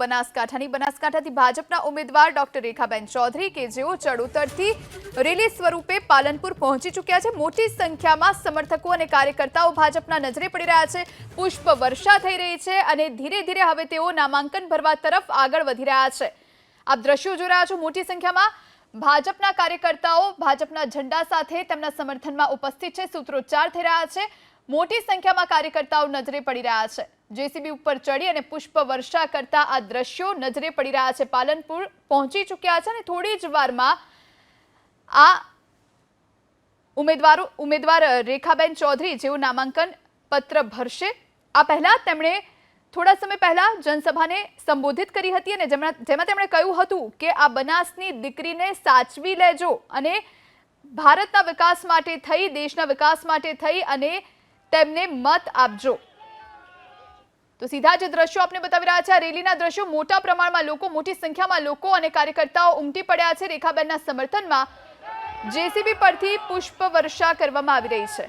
બનાસકાંઠાની. બનાસકાંઠાથી ભાજપના ઉમેદવાર ડોક્ટર રેખાબેન ચૌધરી કે જેઓ ચડોતરથી રેલી સ્વરૂપે પાલનપુર પહોંચી ચૂક્યા છે. મોટી સંખ્યામાં સમર્થકો અને કાર્યકર્તાઓ ભાજપના નજરે પડી રહ્યા છે. પુષ્પ વર્ષા થઈ રહી છે અને ધીરે ધીરે હવે તેઓ નામાંકન ભરવા તરફ આગળ વધી રહ્યા છે. આપ દ્રશ્યો જોઈ રહ્યા છો મોટી સંખ્યામાં ભાજપના કાર્યકર્તાઓ ભાજપના ઝંડા સાથે તેમના સમર્થનમાં ઉપસ્થિત છે. સૂત્રોચ્ચાર થઈ રહ્યા છે. મોટી સંખ્યામાં કાર્યકર્તાઓ નજરે પડી રહ્યા છે. જેસીબી ઉપર ચડી અને પુષ્પ વર્ષા કરતા આ દ્રશ્યો નજરે પડી રહ્યા છે. પાલનપુર પહોંચી ચૂક્યા છે અને થોડી જ વારમાં આ ઉમેદવારો, ઉમેદવાર રેખાબેન ચૌધરી જેઓ નામાંકન પત્ર ભરશે. આ પહેલા તેમણે થોડા સમય પહેલા જનસભાને સંબોધિત કરી હતી અને જેમાં તેમણે કહ્યું હતું કે આ બનાસની દીકરીને સાચવી લેજો અને ભારતના વિકાસ માટે થઈ, દેશના વિકાસ માટે થઈ અને તેમને મત આપજો. તો સીધા જે દ્રશ્યો આપણે બતાવી રહ્યા છે. આ રેલીના દ્રશ્યો મોટા પ્રમાણમાં લોકો, મોટી સંખ્યામાં લોકો અને કાર્યકર્તાઓ ઉમટી પડ્યા છે. રેખાબેનના સમર્થનમાં જેસીબી પરથી પુષ્પ વર્ષા કરવામાં આવી રહી છે.